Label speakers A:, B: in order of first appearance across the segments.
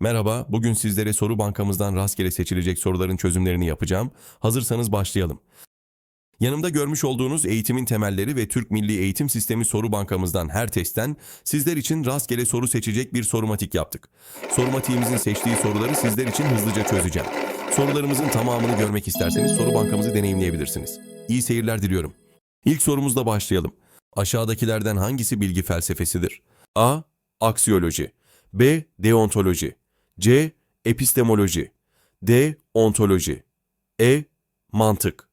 A: Merhaba, bugün sizlere soru bankamızdan rastgele seçilecek soruların çözümlerini yapacağım. Hazırsanız başlayalım. Yanımda görmüş olduğunuz eğitimin temelleri ve Türk Milli Eğitim Sistemi soru bankamızdan her testten sizler için rastgele soru seçecek bir sorumatik yaptık. Sorumatiğimizin seçtiği soruları sizler için hızlıca çözeceğim. Sorularımızın tamamını görmek isterseniz soru bankamızı deneyimleyebilirsiniz. İyi seyirler diliyorum. İlk sorumuzla başlayalım. Aşağıdakilerden hangisi bilgi felsefesidir? A. Aksiyoloji B. Deontoloji C. Epistemoloji D. Ontoloji E. Mantık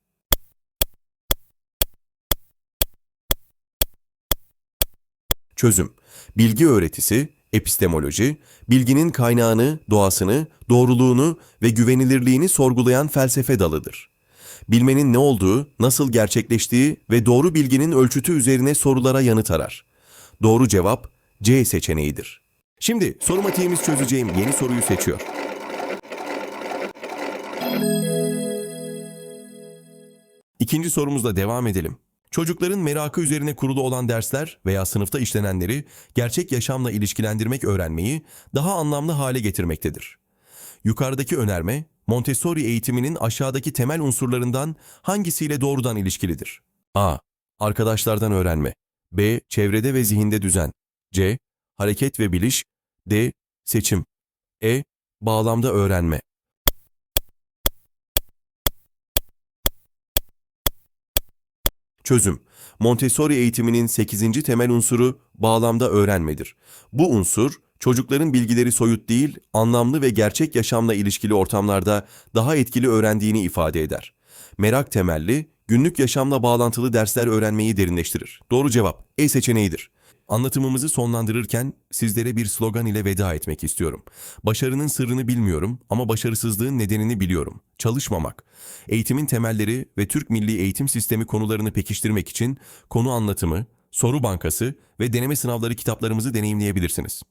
A: Çözüm Bilgi öğretisi, epistemoloji, bilginin kaynağını, doğasını, doğruluğunu ve güvenilirliğini sorgulayan felsefe dalıdır. Bilmenin ne olduğu, nasıl gerçekleştiği ve doğru bilginin ölçütü üzerine sorulara yanıt arar. Doğru cevap C seçeneğidir. Şimdi sorumatiğimiz çözeceğim yeni soruyu seçiyor. İkinci sorumuzla devam edelim. Çocukların merakı üzerine kurulu olan dersler veya sınıfta işlenenleri gerçek yaşamla ilişkilendirmek öğrenmeyi daha anlamlı hale getirmektedir. Yukarıdaki önerme, Montessori eğitiminin aşağıdaki temel unsurlarından hangisiyle doğrudan ilişkilidir? A. Arkadaşlardan öğrenme. B. Çevrede ve zihinde düzen. C. Hareket ve biliş. D. Seçim. E. Bağlamda öğrenme. Çözüm. Montessori eğitiminin 8. temel unsuru bağlamda öğrenmedir. Bu unsur, çocukların bilgileri soyut değil, anlamlı ve gerçek yaşamla ilişkili ortamlarda daha etkili öğrendiğini ifade eder. Merak temelli, günlük yaşamla bağlantılı dersler öğrenmeyi derinleştirir. Doğru cevap E seçeneğidir. Anlatımımızı sonlandırırken sizlere bir slogan ile veda etmek istiyorum. Başarının sırrını bilmiyorum ama başarısızlığın nedenini biliyorum. Çalışmamak. Eğitimin temelleri ve Türk Milli Eğitim Sistemi konularını pekiştirmek için konu anlatımı, soru bankası ve deneme sınavları kitaplarımızı deneyimleyebilirsiniz.